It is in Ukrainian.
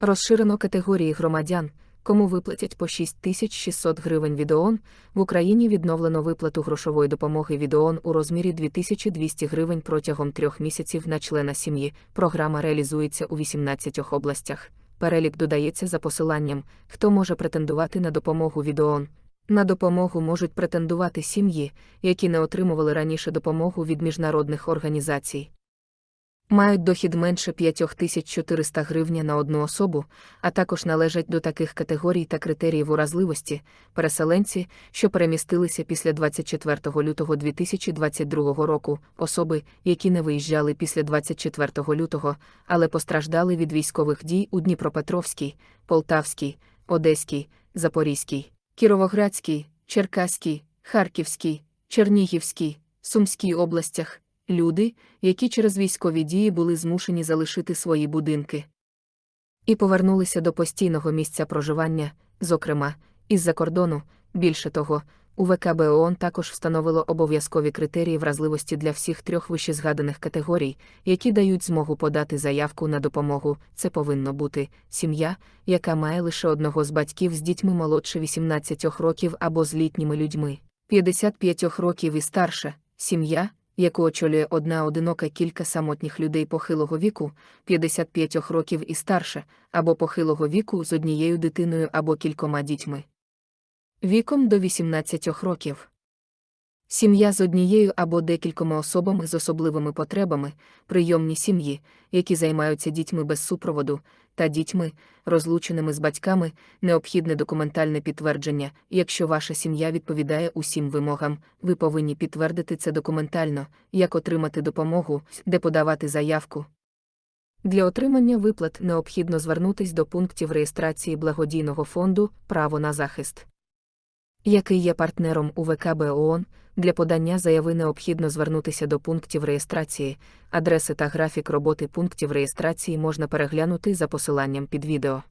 Розширено категорії громадян, кому виплатять по 6600 гривень від ООН, в Україні відновлено виплату грошової допомоги від ООН у розмірі 2200 гривень протягом трьох місяців на члена сім'ї. Програма реалізується у 18 областях. Перелік додається за посиланням, хто може претендувати на допомогу від ООН. На допомогу можуть претендувати сім'ї, які не отримували раніше допомогу від міжнародних організацій. Мають дохід менше 5400 гривня на одну особу, а також належать до таких категорій та критеріїв уразливості переселенці, що перемістилися після 24 лютого 2022 року, особи, які не виїжджали після 24 лютого, але постраждали від військових дій у Дніпропетровській, Полтавській, Одеській, Запорізькій, Кіровоградській, Черкаській, Харківській, Чернігівській, Сумській областях, люди, які через військові дії були змушені залишити свої будинки. І повернулися до постійного місця проживання, зокрема, із-за кордону. Більше того, у ВКБ ООН також встановило обов'язкові критерії вразливості для всіх трьох вищезгаданих категорій, які дають змогу подати заявку на допомогу. Це повинно бути сім'я, яка має лише одного з батьків з дітьми молодше 18 років або з літніми людьми, 55 років і старше, сім'я, яку очолює одна одинока кілька самотніх людей похилого віку, 55 років і старше, або похилого віку з однією дитиною або кількома дітьми. Віком до 18 років. Сім'я з однією або декількома особами з особливими потребами, прийомні сім'ї, які займаються дітьми без супроводу, та дітьми, розлученими з батьками, необхідне документальне підтвердження. Якщо ваша сім'я відповідає усім вимогам, ви повинні підтвердити це документально, як отримати допомогу, де подавати заявку. Для отримання виплат необхідно звернутись до пунктів реєстрації благодійного фонду Право на захист. Який є партнером у ВКБ ООН, для подання заяви необхідно звернутися до пунктів реєстрації, адреси та графік роботи пунктів реєстрації можна переглянути за посиланням під відео.